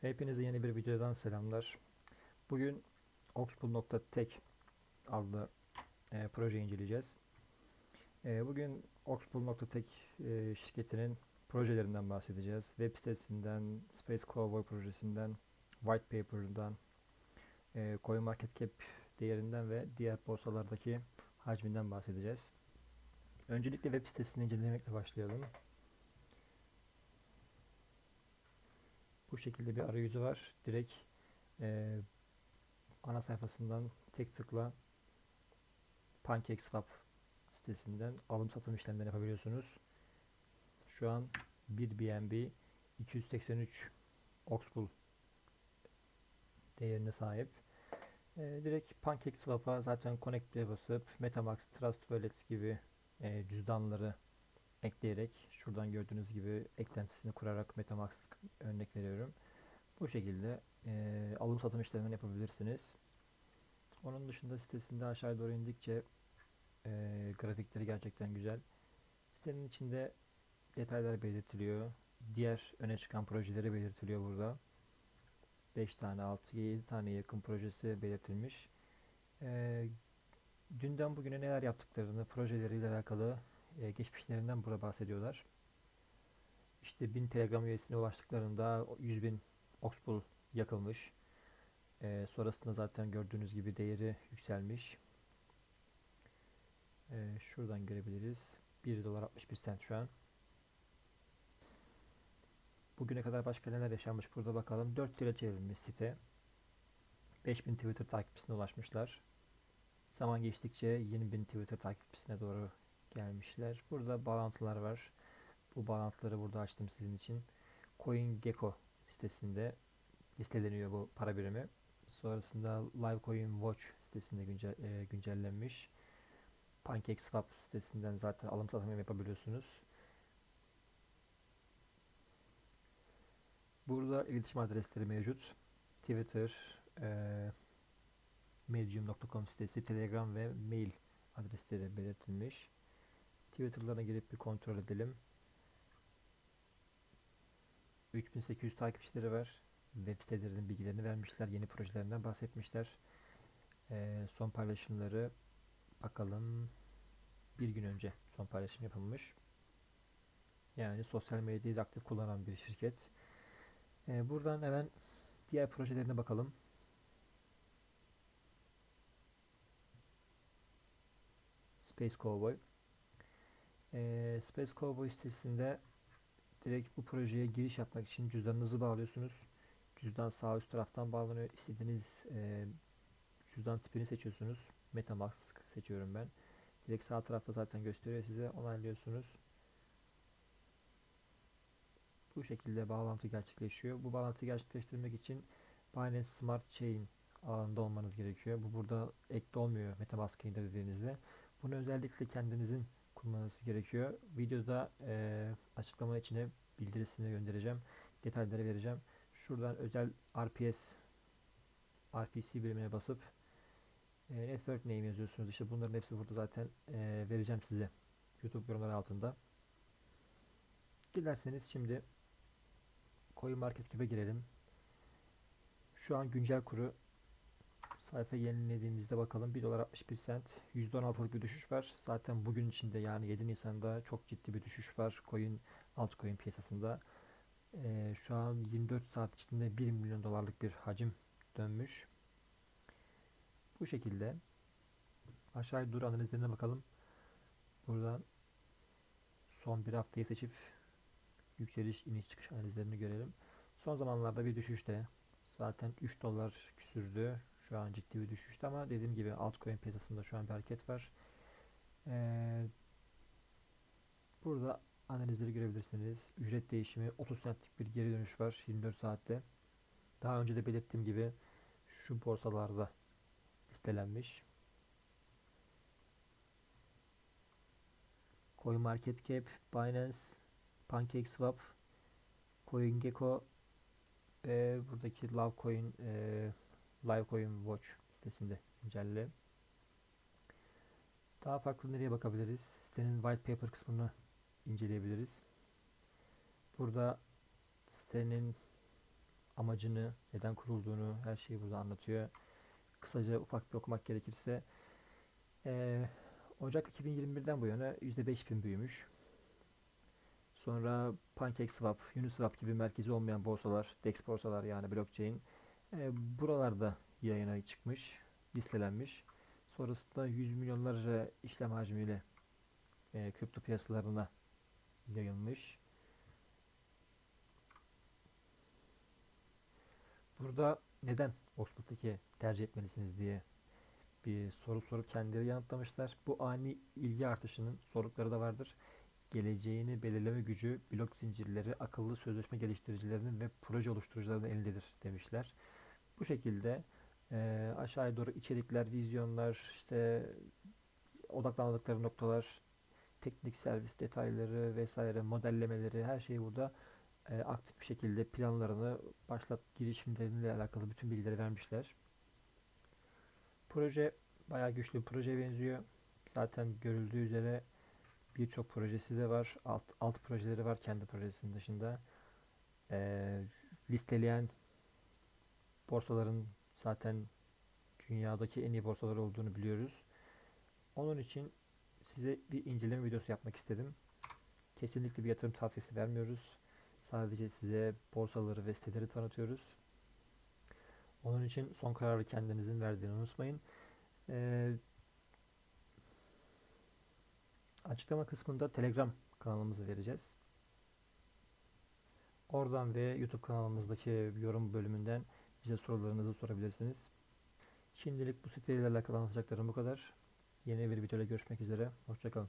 Hepinize yeni bir videodan selamlar. Bugün Oxpool.tech adlı e, projeyi inceleyeceğiz. E, bugün Oxpool.tech e, şirketinin projelerinden bahsedeceğiz. Web sitesinden, Space Cowboy projesinden, White Paper'dan, e, CoinMarketCap değerinden ve diğer borsalardaki hacminden bahsedeceğiz. Öncelikle web sitesini incelemekle başlayalım. Bu şekilde bir arayüzü var. Direkt e, ana sayfasından tek tıkla PancakeSwap sitesinden alım satım işlemleri yapabiliyorsunuz. Şu an 1 BNB 283 Oxpool değerine sahip. E, direkt PancakeSwap'a zaten Connect'e basıp MetaMask, Trust Wallets gibi e, cüzdanları ekleyerek şuradan gördüğünüz gibi eklentisini kurarak Metamask örnek veriyorum. Bu şekilde e, alım satım işlemlerini yapabilirsiniz. Onun dışında sitesinde aşağı doğru indikçe e, grafikleri gerçekten güzel. Sitenin içinde detaylar belirtiliyor. Diğer öne çıkan projeleri belirtiliyor burada. 5 tane, 6, 7 tane yakın projesi belirtilmiş. E, dünden bugüne neler yaptıklarını, projeleriyle alakalı e, geçmişlerinden burada bahsediyorlar. İşte 1000 Telegram üyesine ulaştıklarında 100 bin Oxpool yakılmış. E, sonrasında zaten gördüğünüz gibi değeri yükselmiş. E, şuradan görebiliriz. 1 dolar 61 cent şu an. Bugüne kadar başka neler yaşanmış burada bakalım. 4 lira çevrilmiş site. 5000 Twitter takipçisine ulaşmışlar. Zaman geçtikçe 20.000 Twitter takipçisine doğru gelmişler. Burada bağlantılar var. Bu bağlantıları burada açtım sizin için. CoinGecko sitesinde listeleniyor bu para birimi. Sonrasında Livecoin Watch sitesinde güncel, e, güncellenmiş. PancakeSwap sitesinden zaten alım satım yapabiliyorsunuz. Burada iletişim adresleri mevcut. Twitter, e, medium.com sitesi, Telegram ve mail adresleri belirtilmiş. Twitter'larına girip bir kontrol edelim. 3800 takipçileri var. Web sitelerinin bilgilerini vermişler. Yeni projelerinden bahsetmişler. Ee, son paylaşımları bakalım. Bir gün önce son paylaşım yapılmış. Yani sosyal medyayı aktif kullanan bir şirket. Ee, buradan hemen diğer projelerine bakalım. Space Cowboy. Ee, Space Cowboy sitesinde direkt bu projeye giriş yapmak için cüzdanınızı bağlıyorsunuz. Cüzdan sağ üst taraftan bağlanıyor. İstediğiniz e, cüzdan tipini seçiyorsunuz. Metamask seçiyorum ben. Direkt sağ tarafta zaten gösteriyor size. Onaylıyorsunuz. Bu şekilde bağlantı gerçekleşiyor. Bu bağlantıyı gerçekleştirmek için Binance Smart Chain alanında olmanız gerekiyor. Bu burada ekli olmuyor Metamask'ı indirdiğinizde. Bunu özellikle kendinizin kurmanız gerekiyor. Videoda e, açıklama içine bildirisini göndereceğim. Detayları vereceğim. Şuradan özel RPS RPC birimine basıp e, network name yazıyorsunuz. İşte bunların hepsi burada zaten e, vereceğim size. YouTube yorumları altında. Dilerseniz şimdi CoinMarketCap'e girelim. Şu an güncel kuru Sayfa yenilediğimizde bakalım 1 dolar 61 cent %16'lık bir düşüş var. Zaten bugün içinde yani 7 Nisan'da çok ciddi bir düşüş var coin altcoin piyasasında. Ee, şu an 24 saat içinde 1 milyon dolarlık bir hacim dönmüş. Bu şekilde aşağı dur analizlerine bakalım. Buradan son bir haftayı seçip yükseliş iniş çıkış analizlerini görelim. Son zamanlarda bir düşüşte zaten 3 dolar küsürdü. Şu an ciddi bir düşüşte ama dediğim gibi altcoin piyasasında şu an bir hareket var. Ee, burada analizleri görebilirsiniz. Ücret değişimi 30 centlik bir geri dönüş var 24 saatte. Daha önce de belirttiğim gibi şu borsalarda listelenmiş. CoinMarketCap, Binance, PancakeSwap, CoinGecko ve buradaki Lovecoin e, Livecoin Watch sitesinde güncelle. Daha farklı nereye bakabiliriz? Sitenin white paper kısmını inceleyebiliriz. Burada sitenin amacını, neden kurulduğunu, her şeyi burada anlatıyor. Kısaca ufak bir okumak gerekirse eee, Ocak 2021'den bu yana %5000 büyümüş. Sonra PancakeSwap, Uniswap gibi merkezi olmayan borsalar, DEX borsalar yani blockchain e, buralarda yayına çıkmış, listelenmiş. Sonrasında 100 milyonlarca işlem hacmiyle e, kripto piyasalarına yayılmış. Burada neden Oxford'daki tercih etmelisiniz diye bir soru sorup kendileri yanıtlamışlar. Bu ani ilgi artışının zorlukları da vardır. Geleceğini belirleme gücü blok zincirleri, akıllı sözleşme geliştiricilerinin ve proje oluşturucularının elindedir demişler. Bu şekilde e, aşağıya doğru içerikler, vizyonlar, işte odaklandıkları noktalar, teknik servis detayları vesaire, modellemeleri her şeyi burada e, aktif bir şekilde planlarını başlat girişimleriyle alakalı bütün bilgileri vermişler. Proje bayağı güçlü bir projeye benziyor. Zaten görüldüğü üzere birçok projesi de var. Alt, alt projeleri var kendi projesinin dışında. Ee, listeleyen borsaların zaten dünyadaki en iyi borsalar olduğunu biliyoruz. Onun için size bir inceleme videosu yapmak istedim. Kesinlikle bir yatırım tavsiyesi vermiyoruz. Sadece size borsaları ve siteleri tanıtıyoruz. Onun için son kararı kendinizin verdiğini unutmayın. Ee, açıklama kısmında Telegram kanalımızı vereceğiz. Oradan ve YouTube kanalımızdaki yorum bölümünden bize sorularınızı sorabilirsiniz. Şimdilik bu siteyle alakalı anlatacaklarım bu kadar. Yeni bir videoda görüşmek üzere. Hoşçakalın.